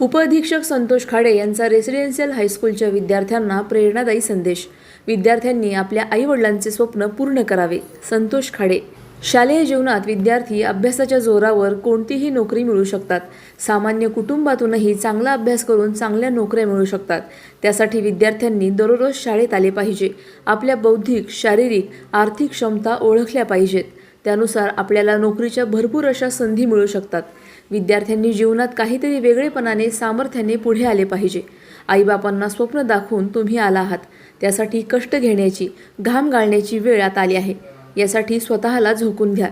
उपअधीक्षक संतोष खाडे यांचा रेसिडेन्शियल हायस्कूलच्या विद्यार्थ्यांना प्रेरणादायी संदेश. विद्यार्थ्यांनी आपल्या आईवडिलांचे स्वप्न पूर्ण करावे. संतोष खाडे. शालेय जीवनात विद्यार्थी अभ्यासाच्या जोरावर कोणतीही नोकरी मिळू शकतात. सामान्य कुटुंबातूनही चांगला अभ्यास करून चांगल्या नोकऱ्या मिळू शकतात. त्यासाठी विद्यार्थ्यांनी दररोज शाळेत आले पाहिजे. आपल्या बौद्धिक शारीरिक आर्थिक क्षमता ओळखल्या पाहिजेत. त्यानुसार आपल्याला नोकरीच्या भरपूर अशा संधी मिळू शकतात. विद्यार्थ्यांनी जीवनात काहीतरी वेगळेपणाने सामर्थ्याने पुढे आले पाहिजे. आईबापांना स्वप्न दाखवून तुम्ही आला आहात. त्यासाठी कष्ट घेण्याची घाम गाळण्याची वेळ आता आली आहे. यासाठी स्वतःला झोकून घ्या.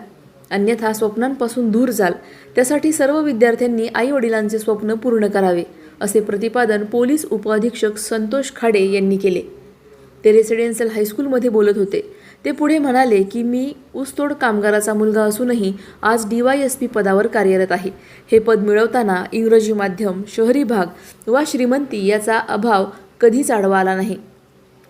अन्यथा स्वप्नांपासून दूर जाल. त्यासाठी सर्व विद्यार्थ्यांनी आई वडिलांचे स्वप्न पूर्ण करावे असे प्रतिपादन पोलीस उपअधीक्षक संतोष खाडे यांनी केले. ते रेसिडेन्शियल हायस्कूलमध्ये बोलत होते. ते पुढे म्हणाले की मी ऊसतोड कामगाराचा मुलगा असूनही आज डी वाय एस पी पदावर कार्यरत आहे. हे पद मिळवताना इंग्रजी माध्यम शहरी भाग वा श्रीमंती याचा अभाव कधीच आढवा आला नाही.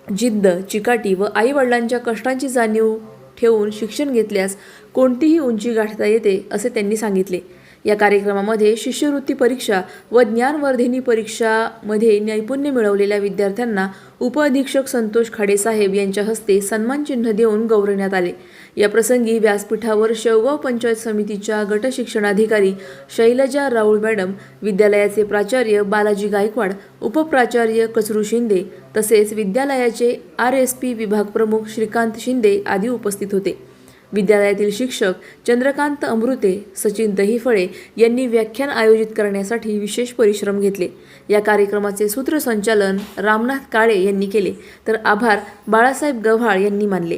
जिद्द चिकाटी व आईवडिलांच्या कष्टांची जाणीव ठेवून शिक्षण घेतल्यास कोणतीही उंची गाठता येते असे त्यांनी सांगितले. या कार्यक्रमामध्ये शिष्यवृत्ती परीक्षा व ज्ञानवर्धिनी परीक्षामध्ये नैपुण्य मिळवलेल्या विद्यार्थ्यांना उपअधीक्षक संतोष खाडेसाहेब यांच्या हस्ते सन्मानचिन्ह देऊन गौरवण्यात आले. या प्रसंगी व्यासपीठावर शेवगाव पंचायत समितीच्या गट शिक्षणाधिकारी शैलजा राऊळ मॅडम विद्यालयाचे प्राचार्य बालाजी गायकवाड उपप्राचार्य कचरू शिंदे तसेच विद्यालयाचे आर एस पी विभाग प्रमुख श्रीकांत शिंदे आदी उपस्थित होते. विद्यालयातील शिक्षक चंद्रकांत अमृते सचिन दहिफळे यांनी व्याख्यान आयोजित करण्यासाठी विशेष परिश्रम घेतले. या कार्यक्रमाचे सूत्रसंचालन रामनाथ काळे यांनी केले. तर आभार बाळासाहेब गव्हाळ यांनी मानले.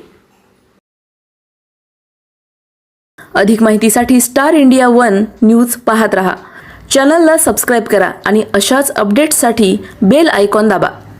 अधिक माहितीसाठी स्टार इंडिया वन न्यूज पाहत रहा. चॅनलला सबस्क्राईब करा आणि अशाच अपडेट्ससाठी बेल आयकॉन दाबा.